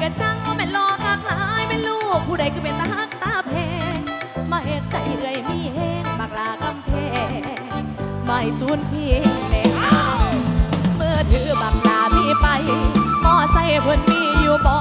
กะจังแม่นรอกักหลายแม่นลูกผู้ใดก็เป็นตาฮักตาแพงมาเฮ็ดใจเอ่ยมีแหงบากลาคำแพงไม่สูญเพียงแม่เมื่อถือบักลามีไปมอไซค์เพิ่นมีอยู่บ่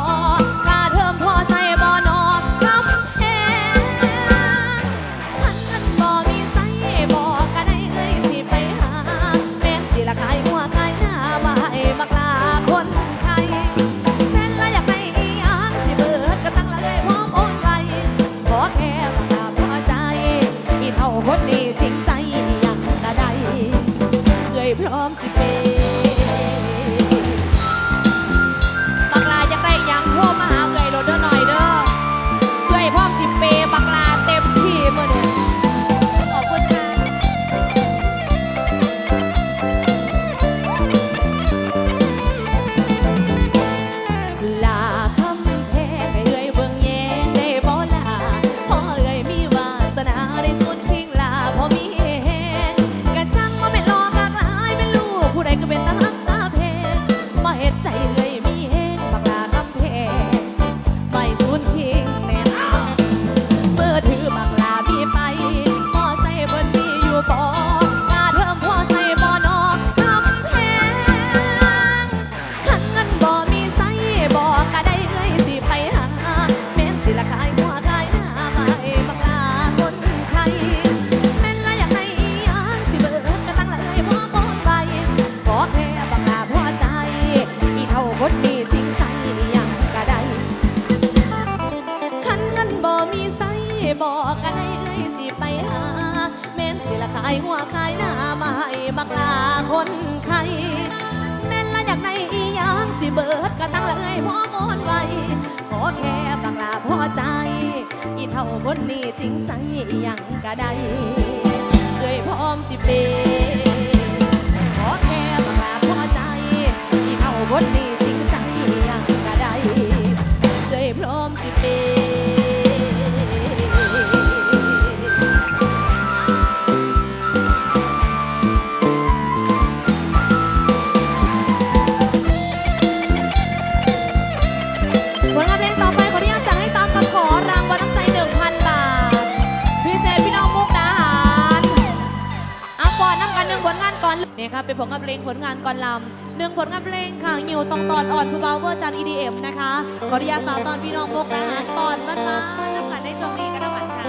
นะคะเป็นผลงานเพลงผลงานกอนลำหนึ่งผลงานเพลงค่ะหิวตองตอนอ่อนทูบาวเวอร์จันอีดีเอ็มนะคะขออนุญาตฝากตอนพี่น้องมกและหารตอนบ้านมาน้ำขันได้ชมดีกันน้ำขันค่ะ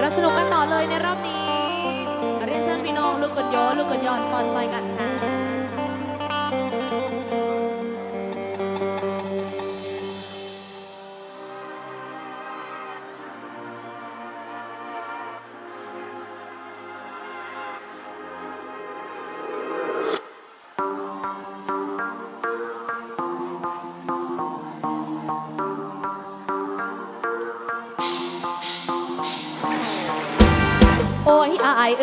เราสนุกกันต่อเลยในรอบนี้เรียนเชิญพี่น้องลูกคนโยลูกคนย้อนตอนใจกันค่ะ ส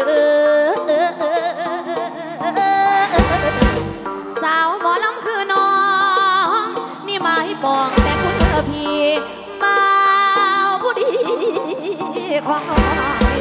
าวหมอลำคือน้อง นี่มาให้ปองแต่คุณเธอพี่มาผู้ดีของนอง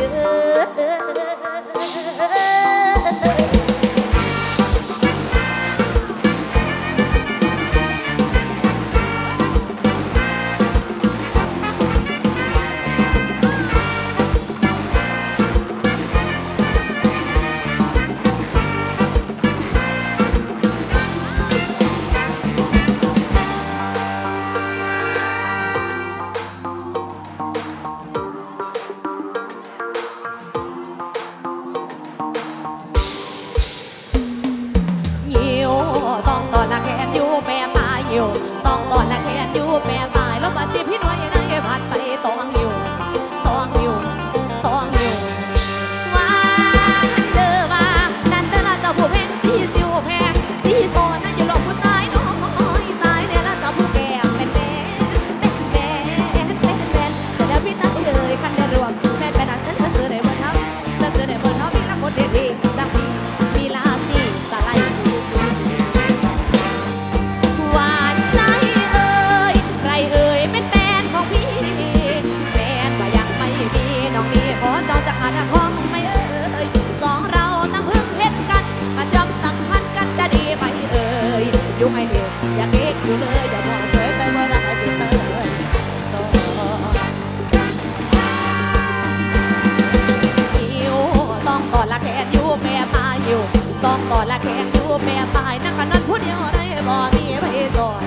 แม่พายนั่งกันนั้นพูดเดียวได้บ่มีไผสอน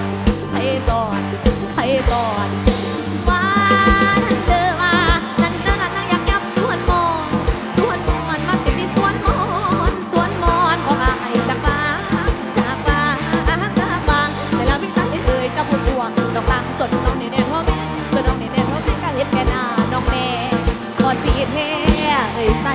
ไผสอนไผสอนว่านั่นเด้อว่านั่นเด้อนั่นอยากยับสวนมอนสวนมอนมาติดที่สวนมอนสวนมอนของอายจากบ้าจากบ้าจากบ้าแต่แล้วพี่จันเอ่ยจะพูดทวงดอกลางสดน้องนี่เด่นพ่อแม่สดน้องนี่เด่นพ่อแม่ก็เฮ็ดแก่นาน้องแม่พอสีเทเอ้ยใส่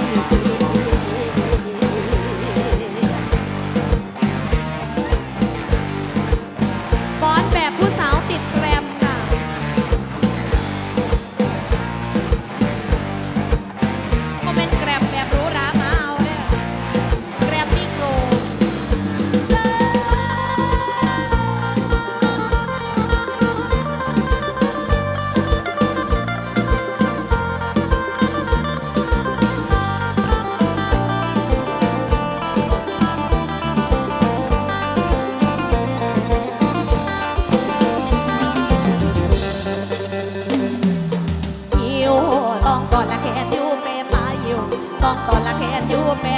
อยู่ต้อนละแขนอยู่แม่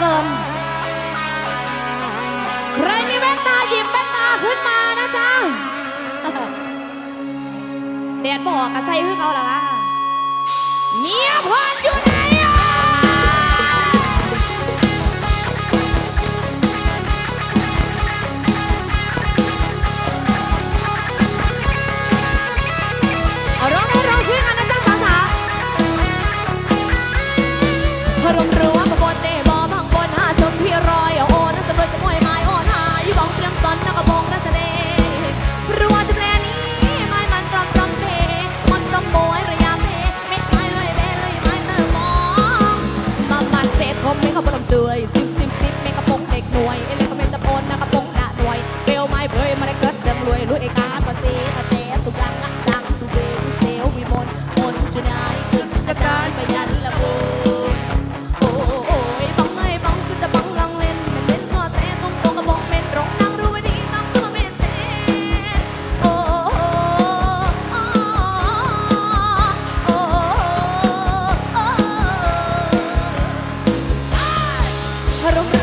เกิน ใครมีแว่นตาหยิบแว่นตาขึ้นมานะจ๊ะแดดบอกกระใส่คือเขาหรอวะเมียพรอยู่ไหนอะเอาร้องให้ร้องชื่อกันนะจ๊ะสาวๆพรมรั้ว arrojar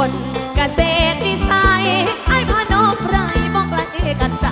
คนเกษตรวิสัยไอ้พานอกไรบอกละเอกันใจ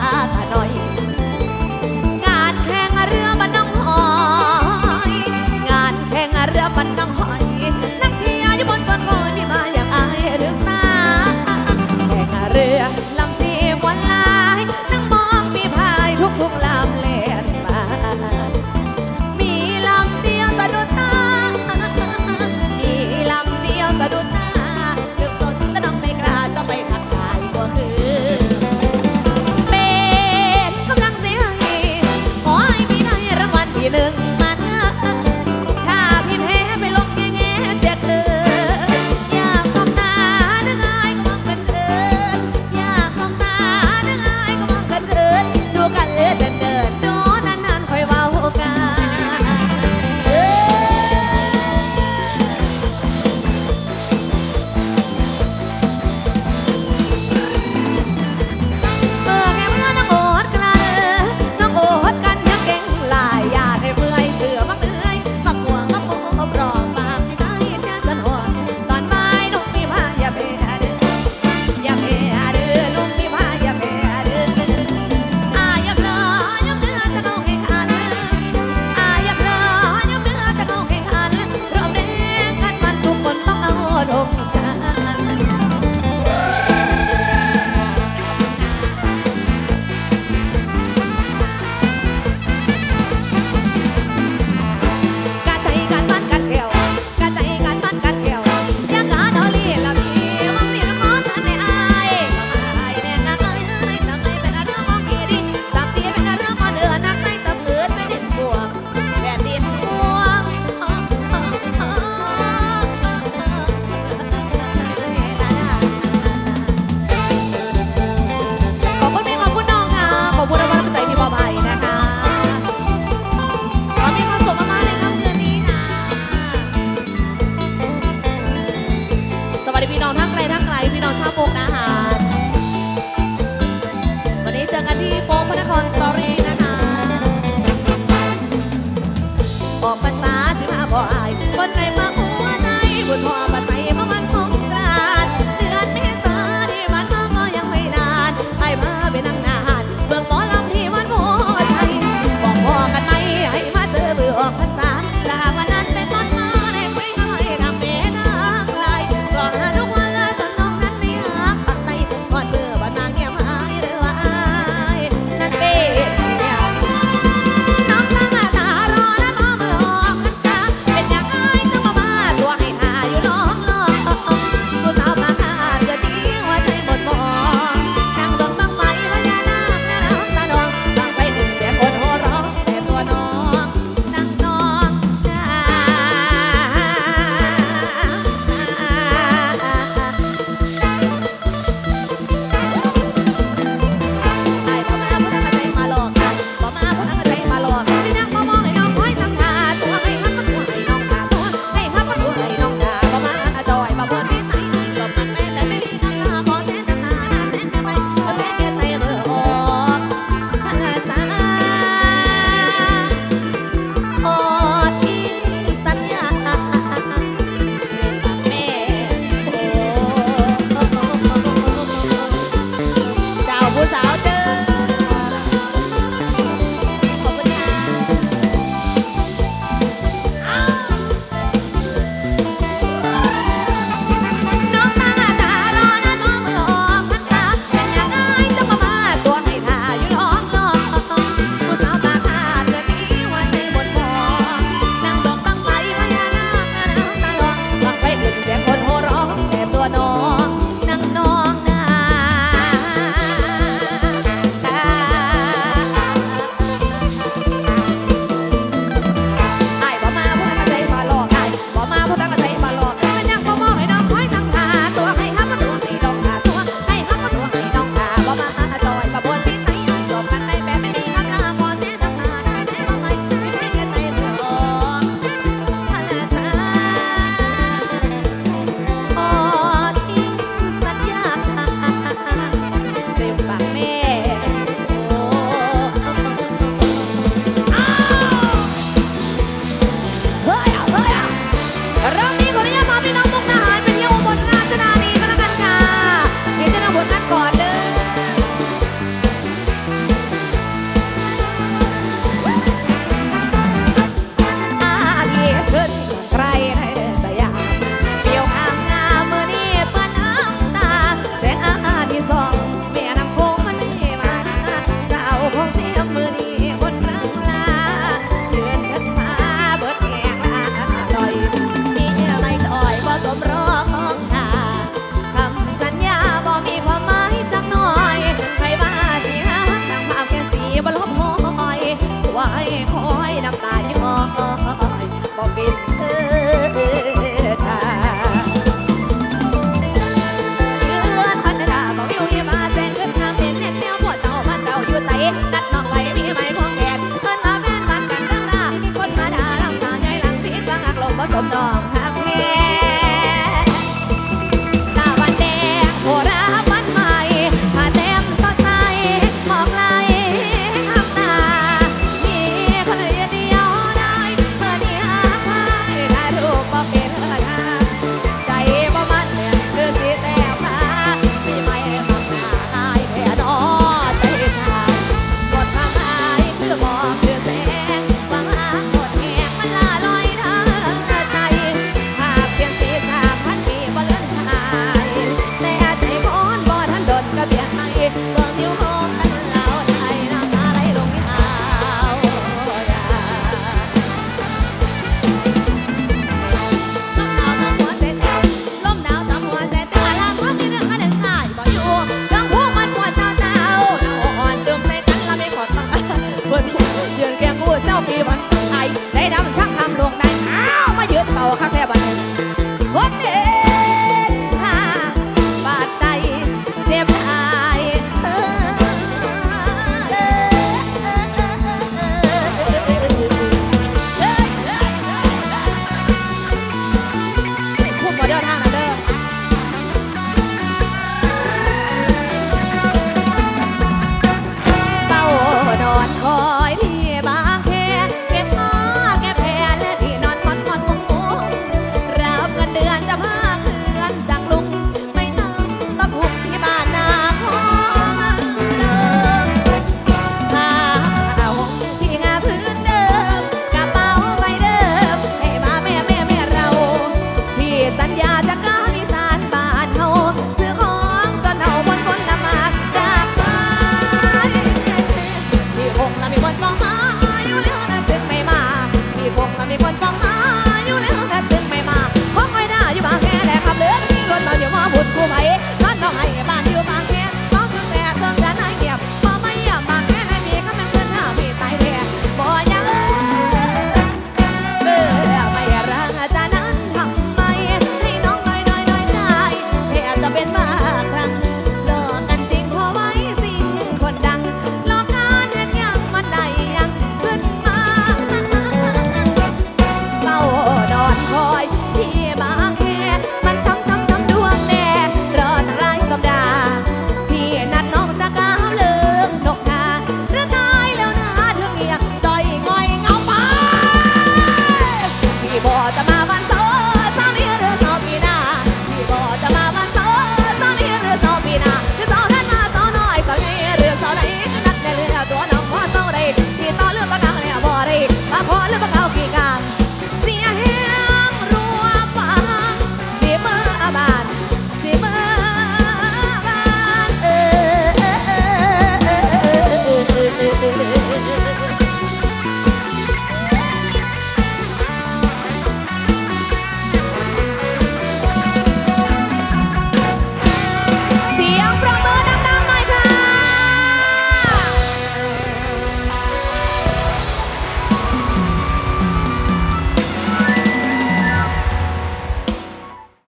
แ